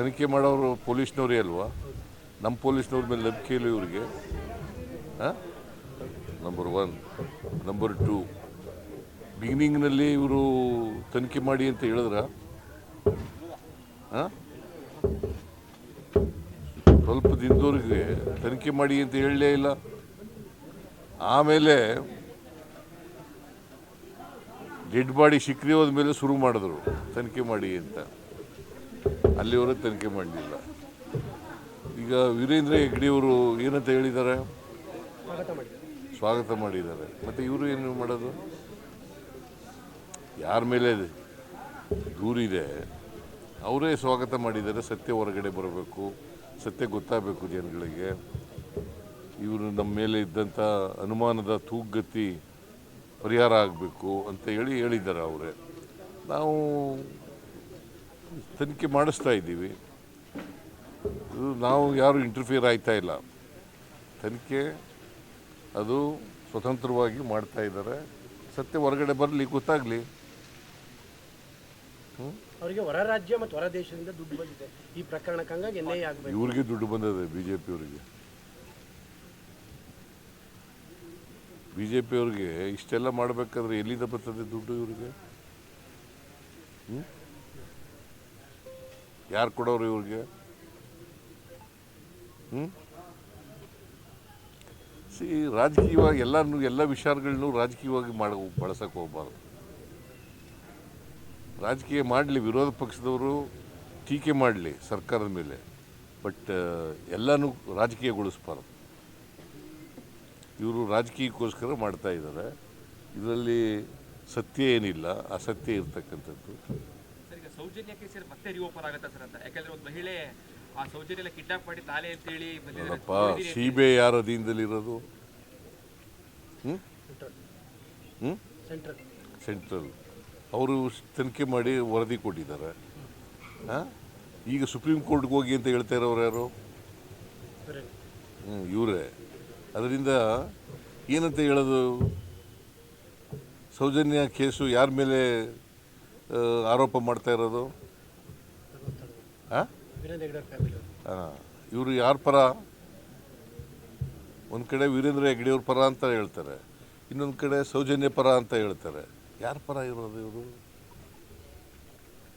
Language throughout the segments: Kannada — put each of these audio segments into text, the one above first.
ತನಿಖೆ ಮಾಡೋರು ಪೊಲೀಸ್ನವರೇ ಅಲ್ವಾ? ನಮ್ಮ ಪೊಲೀಸ್ನವ್ರ ಮೇಲೆ ನಂಬಿಕೆ ಇಲ್ಲ ಇವರಿಗೆ. ಹಾಂ? ನಂಬರ್ ಒನ್ ನಂಬರ್ ಟು ಬಿಗಿನಿಂಗ್ನಲ್ಲಿ ಇವರು ತನಿಖೆ ಮಾಡಿ ಅಂತ ಹೇಳಿದ್ರ? ಹಾಂ? ಸ್ವಲ್ಪ ದಿನದವ್ರಿಗೆ ತನಿಖೆ ಮಾಡಿ ಅಂತ ಹೇಳಲೇ ಇಲ್ಲ. ಆಮೇಲೆ ಡೆಡ್ ಬಾಡಿ ಹೋದ ಮೇಲೆ ಶುರು ಮಾಡಿದ್ರು ತನಿಖೆ ಮಾಡಿ ಅಂತ. ಅಲ್ಲಿವರೆಗೆ ತನಿಖೆ ಮಾಡಲಿಲ್ಲ. ಈಗ ವೀರೇಂದ್ರ ಹೆಗ್ಡೆಯವರು ಏನಂತ ಹೇಳಿದ್ದಾರೆ? ಸ್ವಾಗತ ಮಾಡಿದ್ದಾರೆ. ಮತ್ತು ಇವರು ಏನು ಮಾಡೋದು? ಯಾರ ಮೇಲೆ ದೂರಿದೆ ಅವರೇ ಸ್ವಾಗತ ಮಾಡಿದ್ದಾರೆ. ಸತ್ಯ ಹೊರಗಡೆ ಬರಬೇಕು. ಸತ್ಯ ಗೊತ್ತಾಗಬೇಕು ಜನಗಳಿಗೆ. ಇವರು ನಮ್ಮ ಮೇಲೆ ಇದ್ದಂಥ ಅನುಮಾನದ ತೂಗತಿ ಪರಿಹಾರ ಆಗಬೇಕು ಅಂತ ಹೇಳಿ ಹೇಳಿದ್ದಾರೆ ಅವರೇ. ನಾವು ತನಿಖೆ ಮಾಡಿಸ್ತಾ ಇದ್ದೀವಿ. ಇದು ನಾವು ಯಾರು ಇಂಟರ್ಫಿಯರ್ ಆಯ್ತಾ ಇಲ್ಲ. ತನಿಖೆ ಅದು ಸ್ವತಂತ್ರವಾಗಿ ಮಾಡ್ತಾ ಇದ್ದಾರೆ. ಸತ್ಯ ಹೊರಗಡೆ ಬರಲಿ ಗೊತ್ತಾಗಲಿ. ಅವರಿಗೆ ಹೊರ ರಾಜ್ಯ ಮತ್ತು ಹೊರ ದೇಶದಿಂದ ದುಡ್ಡು ಬಂದಿದೆ. ಈ ಪ್ರಕರಣಕ್ಕೆ ಹಂಗಾಗಿ ಎನ್ ಐ ಆಗಬೇಕು. ಇವ್ರಿಗೆ ದುಡ್ಡು ಬಂದಿದೆ ಬಿ ಜೆ ಪಿಯವರಿಗೆ ಬಿ ಜೆ ಪಿಯವ್ರಿಗೆ ಇಷ್ಟೆಲ್ಲ ಮಾಡಬೇಕಾದ್ರೆ ಎಲ್ಲಿಂದ ಬರ್ತದೆ ದುಡ್ಡು ಇವ್ರಿಗೆ? ಯಾರು ಕೊಡೋರು ಇವ್ರಿಗೆ? ಹ್ಞೂ ಸಿ, ರಾಜಕೀಯವಾಗಿ ಎಲ್ಲನೂ ಎಲ್ಲ ವಿಚಾರಗಳನ್ನೂ ರಾಜಕೀಯವಾಗಿ ಮಾಡ ಬಳಸಕ್ಕೆ ಹೋಗ್ಬಾರ್ದು. ರಾಜಕೀಯ ಮಾಡಲಿ, ವಿರೋಧ ಪಕ್ಷದವರು ಟೀಕೆ ಮಾಡಲಿ ಸರ್ಕಾರದ ಮೇಲೆ, ಬಟ್ ಎಲ್ಲನೂ ರಾಜಕೀಯಗೊಳಿಸ್ಬಾರ್ದು. ಇವರು ರಾಜಕೀಯಕ್ಕೋಸ್ಕರ ಮಾಡ್ತಾ ಇದ್ದಾರೆ ಇದರಲ್ಲಿ ಸತ್ಯ ಏನಿಲ್ಲ, ಅಸತ್ಯ ಇರ್ತಕ್ಕಂಥದ್ದು. ಸರ್ ಸೇರಿ ಮತ್ತೆ ರಿಓಪನ್ ಆಗುತ್ತೆ ಸರ್ ಅಂತ. ಯಾಕಂದ್ರೆ ಒಂದು ಮಹಿಳೆ ಆ ಸೌಜನ್ಯ ಕಿಡ್ನಾಪ್ ಮಾಡಿ ತಾಲೆ ಅಂತ ಹೇಳಿ ನೋಡಪ್ಪ ಸಿ ಬಿ ಐ ಯಾರ ಅಧೀನದಲ್ಲಿರೋದು? ಹ್ಞೂ ಹ್ಞೂ ಸೆಂಟ್ರಲ್ ಸೆಂಟ್ರಲ್ ಅವರು ತನಿಖೆ ಮಾಡಿ ವರದಿ ಕೊಟ್ಟಿದ್ದಾರೆ. ಹಾಂ? ಈಗ ಸುಪ್ರೀಂ ಕೋರ್ಟ್ಗೆ ಹೋಗಿ ಅಂತ ಹೇಳ್ತಾ ಇರೋರು ಯಾರು? ಹ್ಞೂ ಇವರೇ. ಅದರಿಂದ ಏನಂತ ಹೇಳೋದು? ಸೌಜನ್ಯ ಕೇಸು ಯಾರ ಮೇಲೆ ಆರೋಪ ಮಾಡ್ತಾ ಇರೋದು. ಹಾಂ ಇವರು ಯಾರ ಪರ? ಒಂದು ಕಡೆ ವೀರೇಂದ್ರ ಹೆಗ್ಡೆಯವ್ರ ಪರ ಅಂತ ಹೇಳ್ತಾರೆ. ಇನ್ನೊಂದು ಕಡೆ ಸೌಜನ್ಯ ಪರ ಅಂತ ಹೇಳ್ತಾರೆ. ಯಾರ ಪರ ಇರೋದು ಇವರು?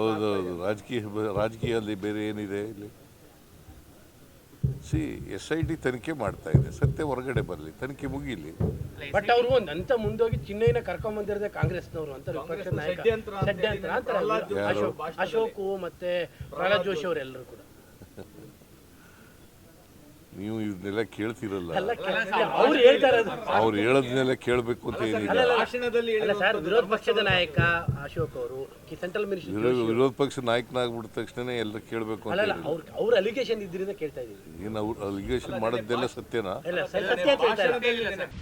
ಹೌದೌದು ರಾಜಕೀಯ ರಾಜಕೀಯದಲ್ಲಿ ಬೇರೆ ಏನಿದೆ ಇಲ್ಲಿ? ಸಿ ಎಸ್ ಐ ಟಿ ತನಿಖೆ ಮಾಡ್ತಾ ಇದೆ. ಸತ್ಯ ಹೊರಗಡೆ ಬರಲಿ. ತನಿಖೆ ಮುಗಿಲಿ. ಬಟ್ ಅವರು ಒಂದು ಅಂತ ಮುಂದೋಗಿ ಚಿನ್ನೈನ ಕರ್ಕೊಂಡ್ ಕಾಂಗ್ರೆಸ್ ನವರು ಅಂತ ವಿಪಕ್ಷ ನಾಯಕ. ಷಡ್ಯಂತ್ರ ಅಶೋಕು ಮತ್ತೆ ಪ್ರಹ್ಲಾದ್ ಜೋಶಿ ಅವರೆಲ್ಲರೂ ಕೂಡ. ನೀವು ಇದನ್ನೆಲ್ಲ ಕೇಳ್ತಿರಲ್ಲ. ಅವ್ರು ಹೇಳ್ತಾ ಇರೋದು ಅವ್ರು ಹೇಳೋದನ್ನೆಲ್ಲ ಕೇಳಬೇಕು ಅಂತ ಏನಿಲ್ಲ. ಭಾಷಣದಲ್ಲಿ ಅಲ್ಲ ಸರ್ ವಿರೋಧ ಪಕ್ಷದ ನಾಯಕ ಅಶೋಕ್ ಅವರು ಸೆಂಟ್ರಲ್ ಮಿನಿಸ್ಟರ್ ವಿರೋಧ ವಿರೋಧ ಪಕ್ಷ ನಾಯಕನಾಗ್ಬಿಟ್ಟ ತಕ್ಷಣ ಎಲ್ಲ ಕೇಳಬೇಕು ಅಂತ ಏನಿಲ್ಲ. ಅವ್ರ ಅವ್ರ ಅಲಿಗೇಷನ್ ಇದ್ರಿಂದ ಕೇಳ್ತಾ ಇದೀವಿ ಏನು ಅವ್ರು ಅಲಿಗೇಷನ್ ಮಾಡೋದೆಲ್ಲ ಸತ್ಯನಾ? ಇಲ್ಲ ಸತ್ಯ ಅಂತ ಹೇಳ್ತಾ ಇರೋದು. ಇಲ್ಲ ಸರ್.